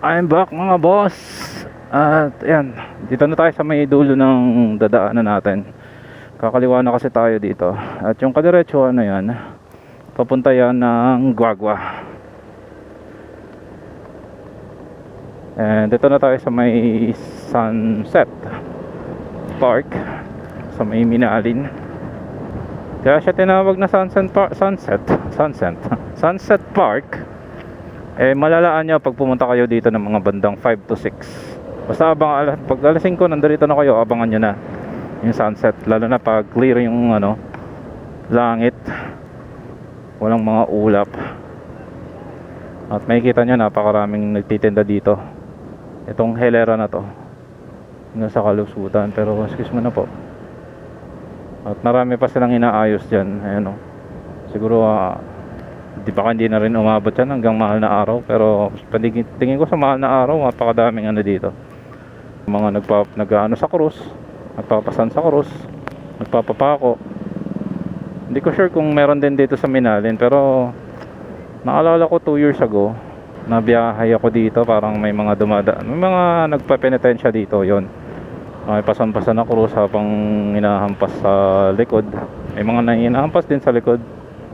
I'm back mga boss. At yan Dito na tayo sa may dulo ng dadaanan natin. Kakaliwa na kasi tayo dito. At yung kadiretsuhan na yan Papunta yan ng Guagua. And dito na tayo sa may Sunset Park Sa may Minalin. Kaya siya tinawag na Sunset Park Sunset? Sunset. Sunset Park eh malalaan nyo pag pumunta kayo dito ng mga bandang 5 to 6 basta abang ala, pag alas 5 nandito na kayo abangan nyo na yung sunset. Lalo na pag clear yung ano langit. Walang mga ulap. At makikita nyo napakaraming nagtitinda dito. Itong helera na to nasa kalusutan. Pero excuse mo na po. At marami pa silang inaayos dyan. Ayan o siguro ah, di baka hindi na rin umabot yan hanggang mahal na araw? Pero tingin ko sa mahal na araw napakadaming ano dito. Mga nagpa, nag-ano sa krus nagpapasan sa krus nagpapapako. Hindi ko sure kung meron din dito sa Minalin pero naalala ko 2 years ago nabiyahay ako dito parang may mga dumadaan may mga nagpa-penitensya dito yon may pasan-pasan na krus habang hinahampas sa likod. May mga hinahampas din sa likod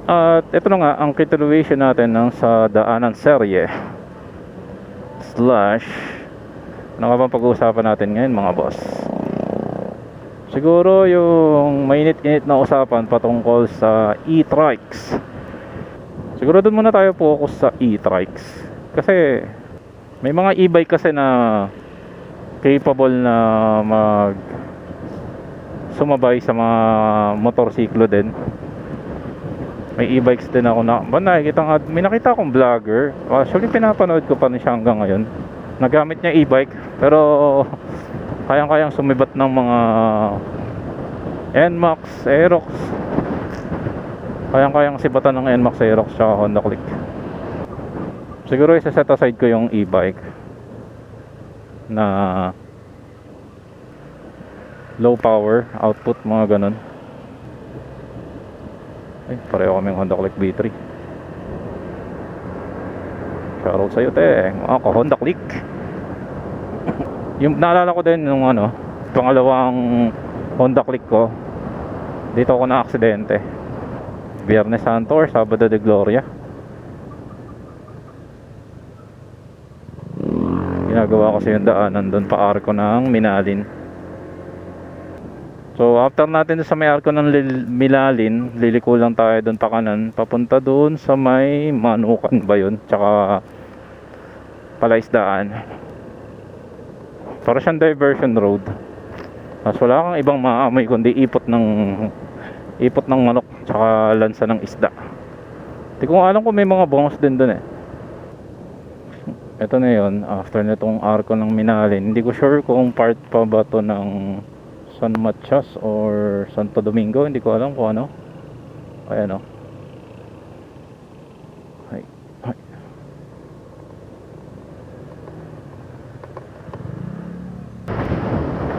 at ito na nga ang continuation natin ng sa daanan serye slash ano nga bang pag-uusapan natin ngayon mga boss? Siguro yung mainit-init na usapan patungkol sa e-trikes. Siguro doon muna tayo focus sa e-trikes. Kasi may mga e-bike kasi na capable na mag sumabay sa mga motorsiklo din may e-bikes din ako na ba nakikita nga may nakita akong vlogger. Actually pinapanood ko pa rin siya hanggang ngayon. Nagamit niya e-bike pero kayang kayang sumibat ng mga NMAX, Aerox. Kayang kayang sibatan ng NMAX, Aerox tsaka Honda Click. Siguro isa set aside ko yung e-bike na low power output mga ganun ay, pareho kaming Honda Click B3. Shoutout sa'yo, te. Mga ka Honda Click. yung naalala ko din nung ano, pangalawang Honda Click ko. Dito ako na aksidente. Biyernes Santo or Sabado de Gloria. Ginagawa kasi yung daanan doon pa arko ng Minalin. So after natin sa may arko ng Lil- Milalin, liliko lang tayo doon pa kanan, papunta doon sa may Manukan ba yun? Tsaka Palaisdaan. Para siyang diversion road. Mas wala kang ibang maamoy kundi ipot ng ipot ng manok tsaka lansa ng isda. Hindi ko alam kung may mga bangos din doon eh. Ito na yun, after nitong arko ng Minalin. Hindi ko sure kung part pa ba to ng San Matias or Santo Domingo hindi ko alam kung ano. Ayan o ay, ay.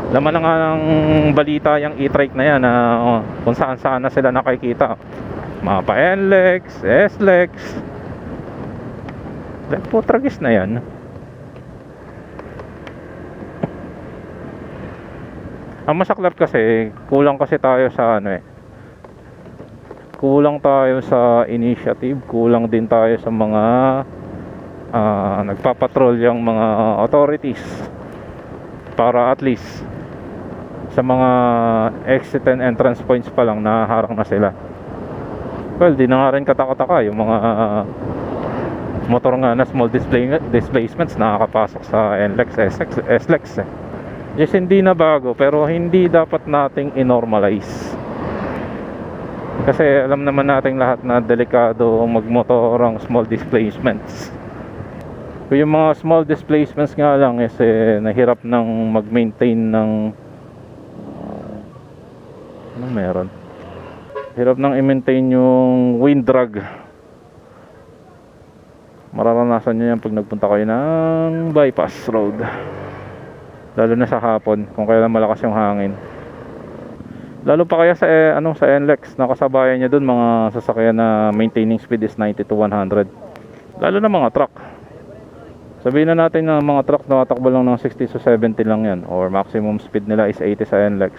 laman na nga ng balita yung e-trike na yan na oh, kung saan saan na sila nakikita. Mga pa NLEX, SLEX. Po tragis na yan Ang masaklap kasi, kulang kasi tayo sa ano eh. Kulang tayo sa initiative, kulang din tayo sa mga ah, nagpapatrol yung mga authorities para at least sa mga exit and entrance points pa lang naharang na sila. Well, di na nga rin katakataka yung mga motor nga na small display, displacements nakakapasok sa NLEX, SLEX, SLEX eh. Yes, hindi na bago pero hindi dapat nating inormalize. Kasi alam naman nating lahat na delikado magmotor ang small displacements. Kung yung mga small displacements nga lang is eh, nahirap ng mag-maintain ng ano meron? Hirap nang i-maintain yung wind drag. Mararanasan nyo yan pag nagpunta kayo ng bypass road lalo na sa hapon kung kailan malakas yung hangin lalo pa kaya sa eh, ano sa NLEX nakasabayan niya doon mga sasakyan na maintaining speed is 90 to 100 lalo na mga truck Sabihin na natin na mga truck nakatakbo lang ng 60 to 70 lang yan or maximum speed nila is 80 sa NLEX.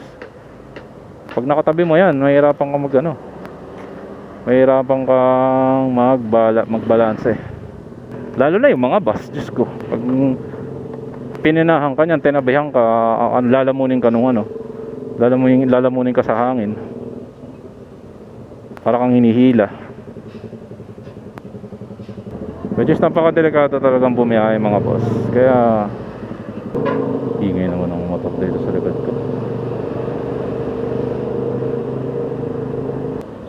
Pag nakatabi mo yan, mahirapan ka mag ano. Mahirapan kang magbala, magbalanse. Lalo na yung mga bus, Diyos ko. Pag pininahan ka niyan, tinabihan ka, ah, lalamunin ka nung ano. Lalamunin, lalamunin ka sa hangin. Para kang hinihila. Which is napakadelikado talagang bumiyahe mga boss. Kaya ingay naman ng motor dito sa likod ko.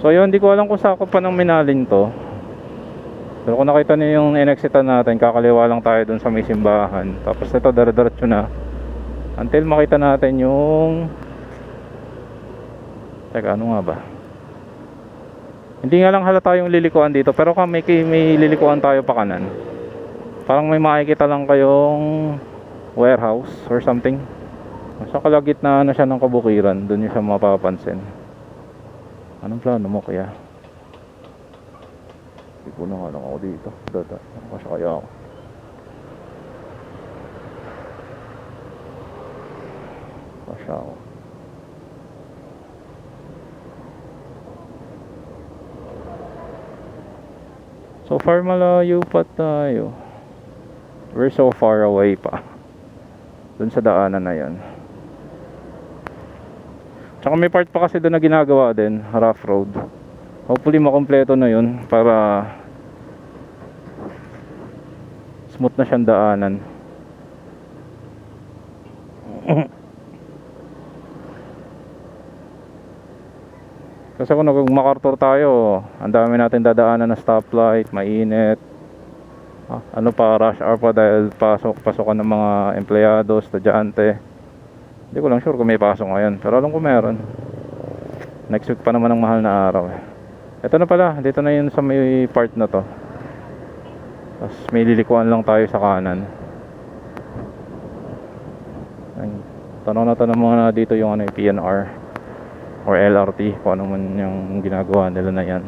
So yun, hindi ko alam kung sakop pa ng minaling to. Pero kung nakita niyo yung in-exitan natin, kakaliwa lang tayo dun sa may simbahan. Tapos ito, daradaratso na. Until makita natin yung... Teka, ano nga ba? Hindi nga lang halata yung lilikuan dito, pero kung may, may lilikuan tayo pa kanan. Parang may makikita lang kayong warehouse or something. Sa kalagitnaan na siya ng kabukiran, doon yung siya mapapansin. Anong plano mo kaya? Na nga lang ako dito. Dada, kasi kaya ako. Ako. So far malayo pa tayo. We're so far away pa. Doon sa daanan na yan. Tsaka may part pa kasi doon na ginagawa din, rough road. Hopefully makompleto na yun para smooth na siyang daanan. Kasi kung nag MacArthur tayo, ang dami natin dadaanan na stoplight, mainit. Ah, ano pa, rush hour pa dahil pasok, pasokan ng mga empleyado, estudyante. Hindi ko lang sure kung may pasok ngayon, pero alam ko meron. Next week pa naman ang mahal na araw eh. Ito na pala, dito na yun sa may part na to. Tapos may lilikuan lang tayo sa kanan. Tanong na tanong mga na dito yung ano, PNR or LRT kung ano man yung ginagawa nila na yan.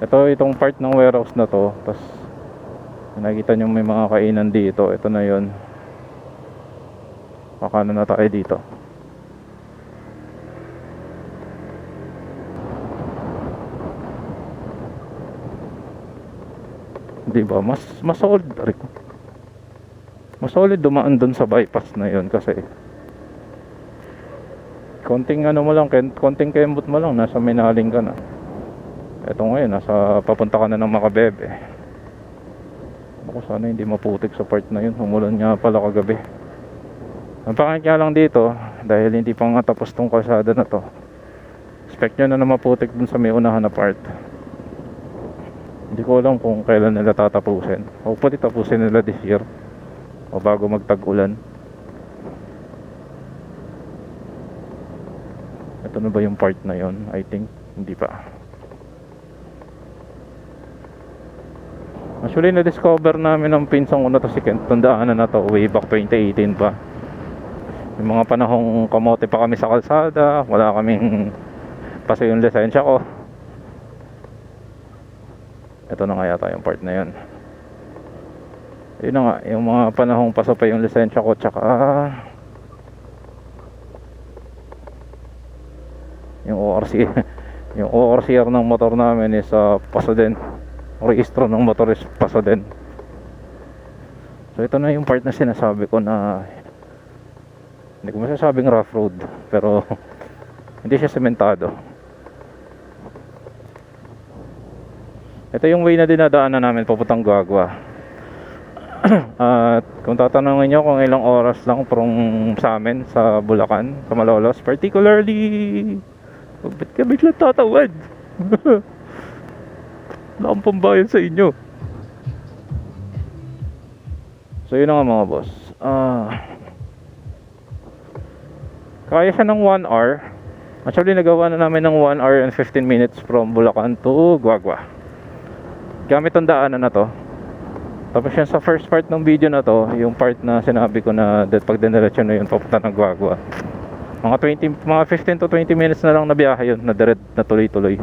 Ito itong part ng warehouse na to tapos nakikita nyo may mga kainan dito. Ito na yon pakano na tayo dito di ba mas mas solid mas solid dumaan dun sa bypass na yon kasi konting ano mo lang, konting kembot mo lang, nasa minaling ka na. Eto ngayon, nasa papunta ka na ng Makabebe. Ako sana hindi maputik sa part na yun. Umulan nga pala kagabi. Ang pangit nga lang dito, dahil hindi pa nga tapos tong kalsada na to. Expect nyo na na maputik dun sa may unahan na part. Hindi ko alam kung kailan nila tatapusin. Hopefully tapusin nila this year. O bago magtag-ulan. Ito na ba yung part na yon? I think hindi pa. Actually na-discover namin ng pinsang ko na to si Kent Tandaanan na to way back 2018 pa. Yung mga panahong kamote pa kami sa kalsada, wala kaming paso yung lisensya ko. Ito na nga yata yung part na yun. Yun na nga, yung mga panahong paso pa yung lisensya ko tsaka yung ORC yung ORCR ng motor namin is uh, paso din rehistro ng motor is paso din so ito na yung part na sinasabi ko na hindi ko masasabing rough road pero hindi siya sementado ito yung way na dinadaanan namin papuntang Guagua at kung tatanungin nyo kung ilang oras lang from sa amin sa Bulacan, sa Malolos particularly Oh, ba't ka biglang tatawad? Wala akong pambayad sa inyo. So yun na nga mga boss. Ah. kaya siya ng 1 hour. Actually nagawa na namin ng 1 hour and 15 minutes from Bulacan to Guagua. Gamit ang daanan na to. Tapos yan sa first part ng video na to, yung part na sinabi ko na pag diniretso na yun papunta ng Guagua. Mga 20, mga 15 to 20 minutes na lang na biyahe yun, na direct na tuloy-tuloy.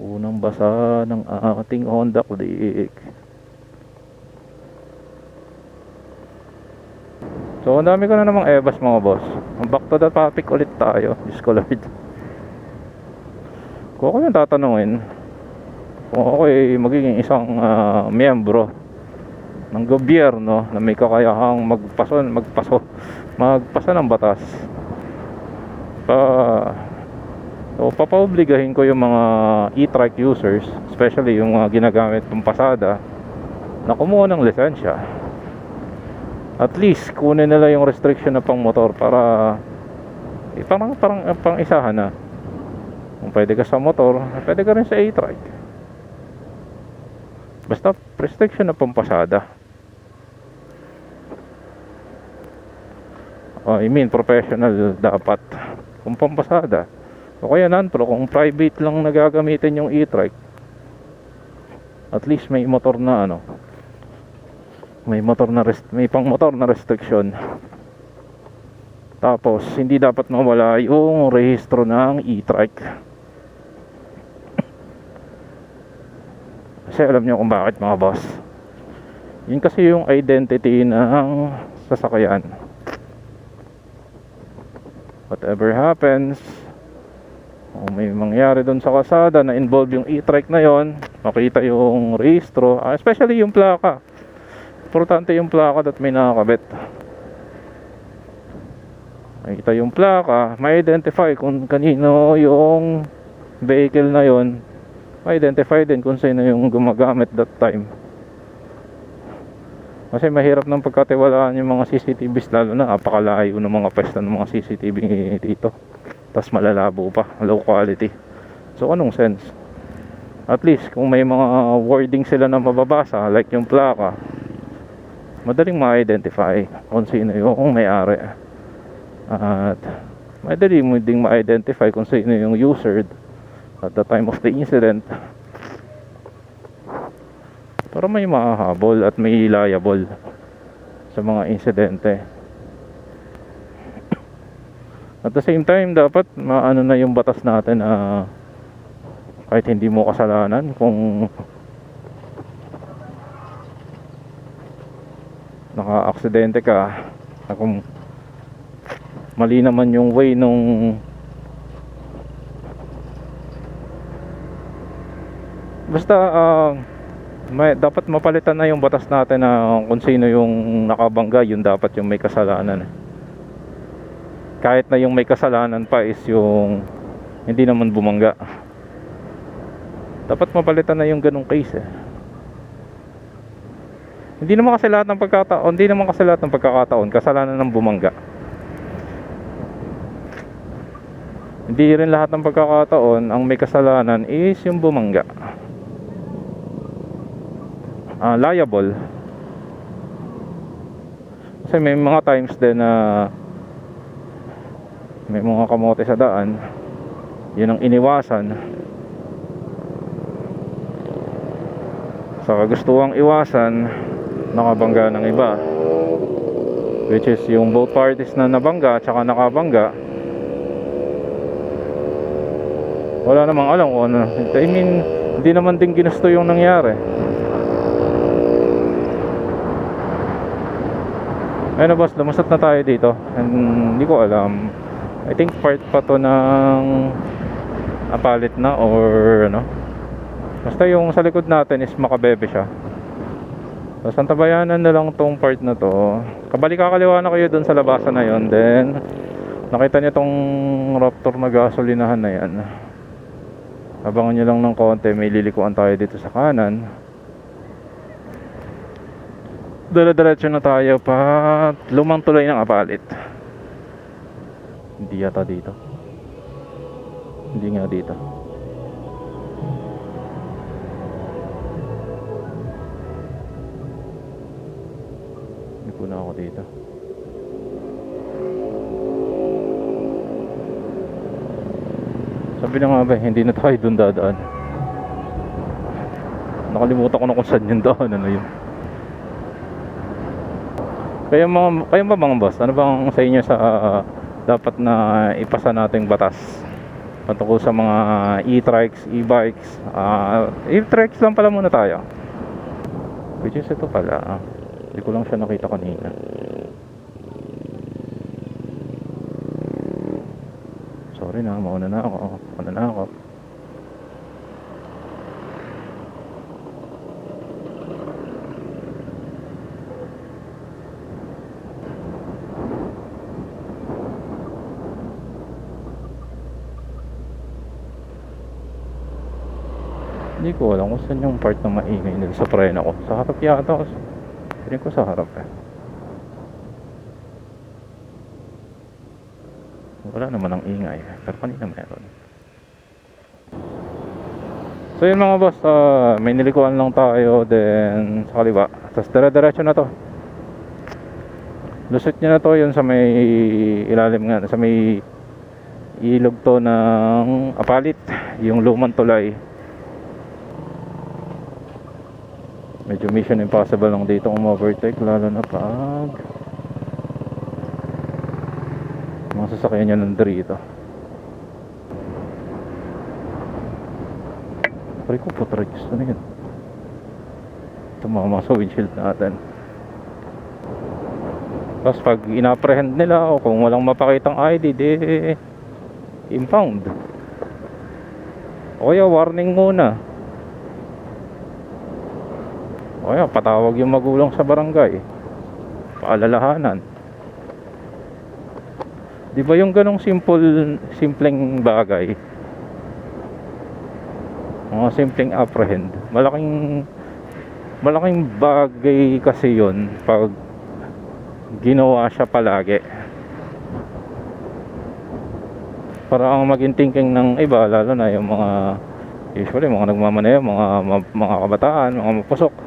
Unang basa ng ating Honda Click. So, ang dami ko na namang ebas mga boss. Back to the topic ulit tayo. Diyos ko Lord. Kung ako yung tatanungin, kung ako ay magiging isang ah, miyembro ng gobyerno na may kakayahang magpaso, magpaso, magpasa ng batas, pa, so, papaobligahin ko yung mga e-trike users, especially yung mga ginagamit pang pasada, na kumuha ng lisensya. At least kunin nila yung restriction na pang motor para eh, parang, parang pang isahan na. Kung pwede ka sa motor pwede ka rin sa e-trike basta restriction na pang pasada. Oh, I mean professional dapat kung pampasada o kaya non-pro kung private lang nagagamitin yung e-trike at least may motor na ano may motor na rest may pang motor na restriction. Tapos hindi dapat mawala yung rehistro ng e-trike kasi alam niyo kung bakit mga boss? Yun kasi yung identity ng sasakyan. Whatever happens kung may mangyari doon sa kasada na involve yung e-trike na yon makita yung rehistro ah, especially yung plaka. Importante yung plaka at may nakakabit. Makita yung plaka ma-identify kung kanino yung vehicle na yon ma-identify din kung sino yung gumagamit that time. Kasi mahirap ng pagkatiwalaan yung mga CCTVs lalo na apakalayo ng mga pesta ng mga CCTV dito. Tapos malalabo pa low quality. So anong sense? At least kung may mga wording sila na mababasa like yung plaka madaling ma-identify kung sino yung may-ari. At madali mo ding ma-identify kung sino yung user at the time of the incident para may mahahabol at may liable sa mga insidente. At the same time dapat maano na yung batas natin na kahit hindi mo kasalanan kung naka-aksidente ka na kung mali naman yung way nung basta ah, may, dapat mapalitan na yung batas natin na kung sino yung nakabangga yun dapat yung may kasalanan eh. kahit na yung may kasalanan pa is yung hindi naman bumangga dapat mapalitan na yung ganong case eh hindi naman kasi lahat ng pagkataon, hindi naman kasi lahat ng pagkakataon kasalanan ng bumangga. Hindi rin lahat ng pagkakataon ang may kasalanan is yung bumangga. Ah, liable. Kasi may mga times din na may mga kamote sa daan. Yun ang iniwasan. Sa kagustuhang iwasan, nakabangga ng iba which is yung both parties na nabangga at saka nakabangga wala namang alam kung ano I mean hindi naman din ginusto yung nangyari ayun na boss lumusot na tayo dito and hindi ko alam I think part pa to ng apalit na or ano basta yung sa likod natin is makabebe siya So, Santa Bayanan na lang tong part na to. Kabalik kakaliwa na kayo dun sa labasan na yon Then, nakita niyo tong Raptor na gasolinahan na yan. Abangan nyo lang ng konti. May lilikuan tayo dito sa kanan. Dala-diretso na tayo pa lumang tulay ng apalit. Hindi yata dito. Hindi nga dito. Hindi po na ako dito. Sabi na nga ba, hindi na tayo doon dadaan. Nakalimutan ko na kung saan yung daan, ano yun. Kayo mga kayo ba mga boss, ano bang sa inyo sa uh, dapat na ipasa nating batas patungkol sa mga e-trikes, e-bikes. Uh, e-trikes lang pala muna tayo. Which is ito pala. Hindi ko lang siya nakita kanina. Sorry na, mauna na ako. Hindi ko alam kung saan yung part na maingay nila sa preno ko. Sa harap yata ako. Piling ko sa harap eh. Wala naman ang ingay. Pero kanina meron. So yun mga boss, ah, may nilikuan lang tayo then sa kaliwa. Tapos dire-diretso na to. Lusot niya na to yun sa may ilalim nga, sa may ilog to ng apalit, yung lumang tulay. Medyo mission impossible lang dito kung overtake lalo na pag mga sasakyan nyo nandito. Pare ko, putrag gusto na yun. Tumama sa windshield natin. Tapos pag inaprehend nila o kung walang mapakitang ID, di impound. O kaya warning muna. O kaya patawag yung magulang sa barangay. Paalalahanan. Di ba yung ganong simple, simpleng bagay, mga simpleng apprehend, malaking, malaking bagay kasi yon pag ginawa siya palagi. Para ang maging thinking ng iba, lalo na yung mga, usually mga nagmamaneho, mga, mga, mga kabataan, mga mapusok.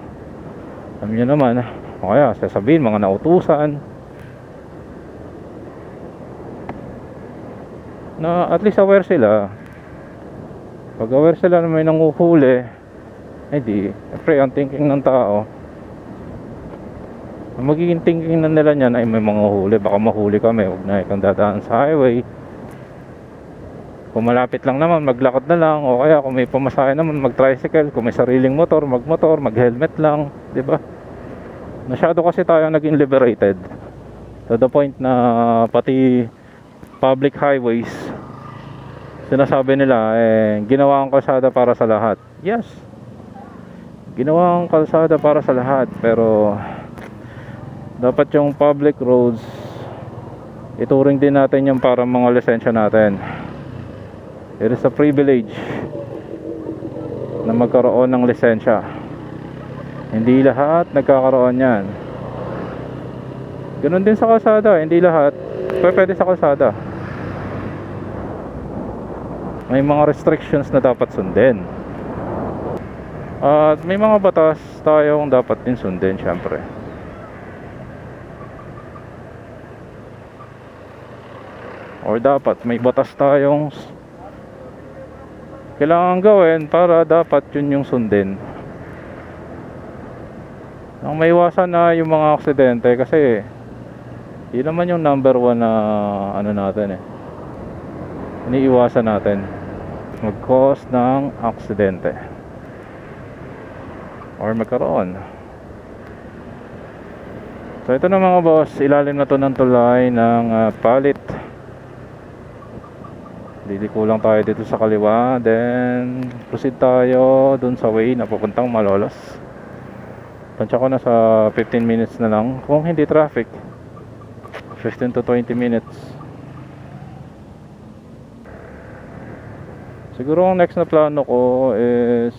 Alam nyo naman, o kaya sasabihin, mga nautusan, na at least aware sila. Pag aware sila na may nanguhuli eh di syempre ang thinking ng tao ang magiging thinking na nila niyan ay may mga huli baka mahuli kami huwag na ikang dadaan sa highway. Kung malapit lang naman maglakad na lang. O kaya kung may pamasahe naman mag tricycle kung may sariling motor mag motor mag helmet lang. Di ba masyado kasi tayo naging liberated to the point na pati public highways sinasabi nila eh ginawa ang kalsada para sa lahat. Yes. Ginawa ang kalsada para sa lahat pero dapat yung public roads ituring din natin yung para mga lisensya natin. It is a privilege na magkaroon ng lisensya hindi lahat nagkakaroon yan. Ganun din sa kalsada hindi lahat. Pero pwede sa kalsada. May mga restrictions na dapat sundin. At may mga batas tayong dapat din sundin syempre. Or dapat may batas tayong kailangan gawin para dapat yun yung sundin ang maiwasan na yung mga aksidente kasi yun naman yung number one na ano natin eh. Iniiwasan natin. Mag-cause ng aksidente. Or magkaroon. So ito na mga boss ilalim na to ng tulay ng ah, palit. Liliko lang tayo dito sa kaliwa then proceed tayo dun sa way na pupuntang Malolos tansya ko na sa 15 minutes na lang. Kung hindi traffic 15 to 20 minutes. Siguro ang next na plano ko is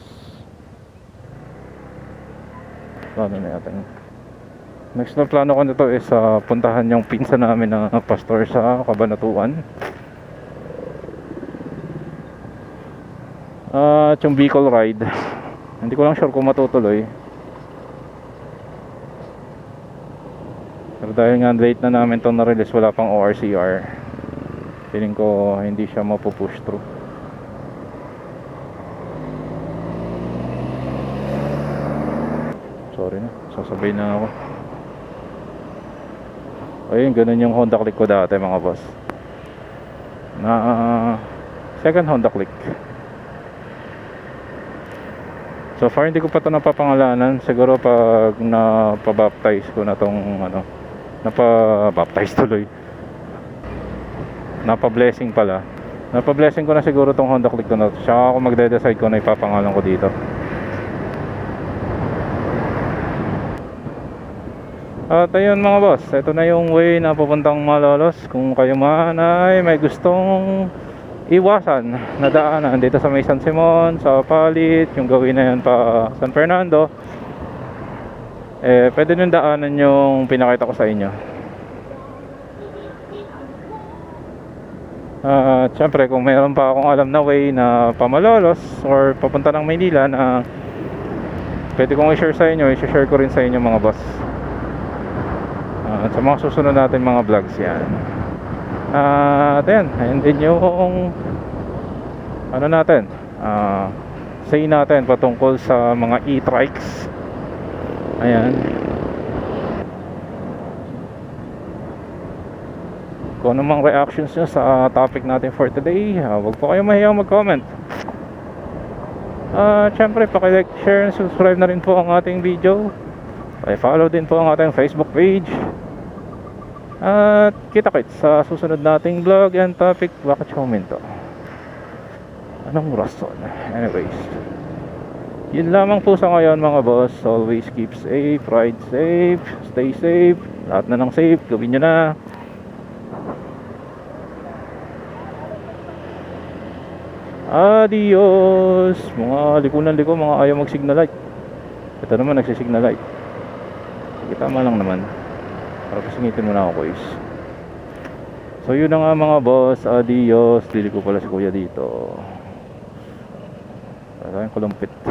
plano na natin next na plano ko nito is ah, puntahan yung pinsa namin na pastor sa Kabanatuan. At yung Bicol ride. Hindi ko lang sure kung matutuloy dahil nga late na namin itong na-release wala pang ORCR feeling ko hindi siya mapupush through. Sorry na sasabay na ako. Ayun ganun yung Honda Click ko dati mga boss. Na second Honda Click. So far hindi ko pa ito napapangalanan. Siguro pag napabaptize ko na tong ano napabaptize tuloy napa-blessing pala Napablessing ko na siguro tong Honda Click ko na to. Tsaka ako magde-decide ko na ipapangalan ko dito. At ayun mga boss, ito na yung way na papuntang Malolos. Kung kayo man ay may gustong iwasan na daanan dito sa may San Simon, sa Palit, yung gawin na yun pa San Fernando, eh pwede nyung daanan yung pinakita ko sa inyo. At syempre kung mayroon pa akong alam na way na pamalolos or papunta ng Maynila na pwede kong i-share sa inyo, i-share ko rin sa inyo mga boss. Ah, at sa mga susunod natin mga vlogs yan. At ayan, ayan din yung ano natin, ah, say natin patungkol sa mga e-trikes. Ayan. Kung ano mang reactions nyo sa topic natin for today, ah, wag po kayong mahiyang mag-comment. At syempre, paki-like, share, and subscribe na rin po ang ating video. Paki-follow din po ang ating Facebook page. At kita-kits sa susunod nating vlog and topic. Bakit siya huminto? Anong rason? Anyways. Yun lamang po sa ngayon mga boss. Always keep safe, ride safe, stay safe. Lahat na ng safe, gawin nyo na. Adios! Mga likunan liko, mga ayaw mag-signal light. Ito naman nagsisignal light. Sige, tama lang naman. Para pasingitin mo na ako, boys. So yun na nga mga boss, adios. Dili ko pala si kuya dito. Tayong kulumpit.